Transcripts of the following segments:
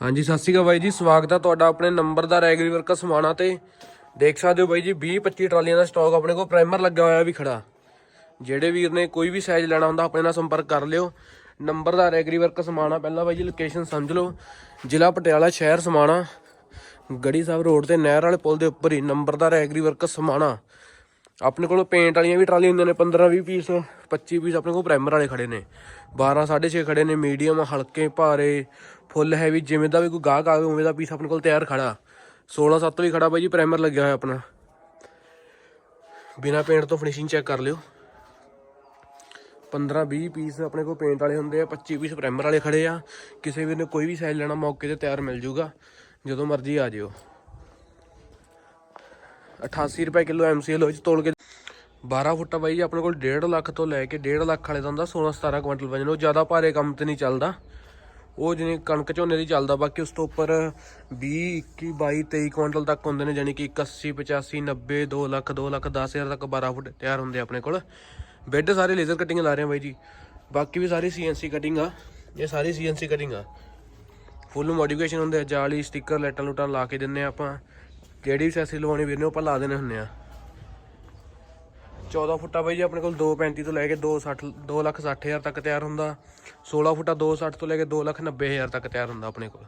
ਹਾਂਜੀ, ਸਤਿ ਸ਼੍ਰੀ ਅਕਾਲ ਬਾਈ ਜੀ, ਸਵਾਗਤ ਹੈ ਤੁਹਾਡਾ ਆਪਣੇ ਨੰਬਰਦਾਰ ਐਗਰੀ ਵਰਕਰ ਸਮਾਣਾ ਤੇ। ਦੇਖ ਸਕਦੇ ਹੋ ਬਾਈ ਜੀ 20 25 ਟਰਾਲੀਆਂ ਦਾ ਸਟਾਕ ਆਪਣੇ ਕੋਲ ਪ੍ਰਾਈਮਰ ਲੱਗਾ ਹੋਇਆ ਵੀ ਖੜਾ। ਜਿਹੜੇ ਵੀਰ ਨੇ ਕੋਈ ਵੀ ਸਾਈਜ਼ ਲੈਣਾ ਹੁੰਦਾ, ਆਪਣੇ ਨਾਲ ਸੰਪਰਕ ਕਰ ਲਿਓ। ਨੰਬਰਦਾਰ ਐਗਰੀ ਵਰਕਰ ਸਮਾਣਾ ਪਹਿਲਾਂ ਬਾਈ ਜੀ ਲੋਕੇਸ਼ਨ ਸਮਝ ਲਓ। ਜ਼ਿਲ੍ਹਾ ਪਟਿਆਲਾ, ਸ਼ਹਿਰ ਸਮਾਣਾ। ਗੜੀ ਸਾਹਿਬ ਰੋਡ ਤੇ, ਨਹਿਰ ਵਾਲੇ ਪੁਲ ਦੇ ਉੱਪਰ ਹੀ ਨੰਬਰਦਾਰ ਐਗਰੀ ਵਰਕਰ ਸਮਾਣਾ। ਆਪਣੇ ਕੋਲ ਪੇਂਟ ਵਾਲੀਆਂ ਵੀ ਟਰਾਲੀਆਂ ਹੁੰਦੀਆਂ ਨੇ 15 20 ਪੀਸ 25 ਪੀਸ ਆਪਣੇ ਕੋਲ ਪ੍ਰਾਈਮਰ ਵਾਲੇ ਖੜੇ ਨੇ। 12 6.5 ਖੜੇ ਨੇ ਮੀਡੀਅਮ ਹਲਕੇ, ਭਾਰੇ ਫੁੱਲ ਹੈਵੀ ਜਿਵੇਂ ਦਾ ਵੀ ਕੋਈ ਗਾਹਕ ਆਵੇ, ਉਵੇਂ ਦਾ ਪੀਸ ਆਪਣੇ ਕੋਲ ਤਿਆਰ ਖੜਾ। 16 7 ਵੀ ਖੜਾ ਬਾਈ ਜੀ ਪ੍ਰਾਈਮਰ ਲੱਗਿਆ ਹੋਇਆ ਆਪਣਾ। ਬਿਨਾ ਪੇਂਟ ਤੋਂ ਫਿਨਿਸ਼ਿੰਗ ਚੈੱਕ ਕਰ ਲਿਓ। 15 20 ਪੀਸ ਆਪਣੇ ਕੋਲ ਪੇਂਟ ਵਾਲੇ ਹੁੰਦੇ ਆ 25 ਪੀਸ ਪ੍ਰਾਈਮਰ ਵਾਲੇ ਖੜੇ ਆ। ਕਿਸੇ ਵੀ ਨੇ ਕੋਈ ਵੀ ਸਾਈਜ਼ ਲੈਣਾ, ਮੌਕੇ ਤੇ ਤਿਆਰ ਮਿਲ ਜੂਗਾ। ਜਦੋਂ ਮਰਜ਼ੀ ਆ ਜਿਓ। 88 ਰੁਪਏ ਕਿਲੋ ਐਮਸੀਐਲ ਵਿੱਚ ਤੋਲ ਕੇ 12 ਫੁੱਟਾ ਬਾਈ ਜੀ, ਆਪਣੇ ਕੋਲ 1.5 ਲੱਖ ਤੋਂ ਲੈ ਕੇ 1.5 ਲੱਖ ਵਾਲੇ ਦਾ ਹੁੰਦਾ 16 17 ਕੁਇੰਟਲ ਵਜਨ। ਉਹ ਜ਼ਿਆਦਾ ਭਾਰੇ ਕੰਮ ਤੇ ਨਹੀਂ ਚੱਲਦਾ। ਉਹ ਜਿਵੇਂ ਕਣਕ ਝੋਨੇ ਦੀ ਚੱਲਦਾ, ਬਾਕੀ ਉਸ ਤੋਂ ਉੱਪਰ 20 21 22 23 ਕੁਇੰਟਲ ਤੱਕ ਹੁੰਦੇ ਨੇ ਯਾਨੀ ਕਿ 81 85 90 2 ਲੱਖ 2 ਲੱਖ 10000 ਤੱਕ 12 ਫੁੱਟ ਤਿਆਰ ਹੁੰਦੇ ਆ ਆਪਣੇ ਕੋਲ। ਬੈੱਡ ਸਾਰੇ ਲੇਜ਼ਰ ਕਟਿੰਗ ਲਾ ਰਹੇ ਆ ਬਾਈ ਜੀ। ਬਾਕੀ ਵੀ ਸਾਰੀ ਸੀਐਨਸੀ ਕਟਿੰਗ ਆ। ਇਹ ਸਾਰੀ ਸੀਐਨਸੀ ਕਟਿੰਗ ਆ। ਫੁੱਲ ਮੋਡੀਫਿਕੇਸ਼ਨ ਹੁੰਦੇ ਆ, ਜਾਲੀ ਸਟicker ਲਾਈਟਾਂ ਲੂਟਾਂ ਲਾ ਕੇ ਦਿੰਨੇ ਆ ਆਪਾਂ। ਜਿਹੜੀ ਵੀ ਸੈਸੀ ਲਵਾਉਣੀ ਵੀਰ ਨੇ, ਉਹ ਆਪਾਂ ਲਾ ਦੇਣੇ ਹੁੰਨੇ ਆ। 14 ਫੁੱਟਾ ਬਾਈ ਜੀ, ਆਪਣੇ ਕੋਲ 235 ਤੋਂ ਲੈ ਕੇ 260 2 ਲੱਖ 60 ਹਜ਼ਾਰ ਤੱਕ ਤਿਆਰ ਹੁੰਦਾ। 16 ਫੁੱਟਾ 260 ਤੋਂ ਲੈ ਕੇ 2 ਲੱਖ 90 ਹਜ਼ਾਰ ਤੱਕ ਤਿਆਰ ਹੁੰਦਾ ਆਪਣੇ ਕੋਲ।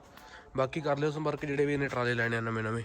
ਬਾਕੀ ਕਰ ਲਿਓ ਸੰਪਰਕ ਜਿਹੜੇ ਵੀ ਇਹਨੇ ਟਰਾਲੇ ਲੈਣੇ ਆ ਨਵੇਂ ਨਵੇਂ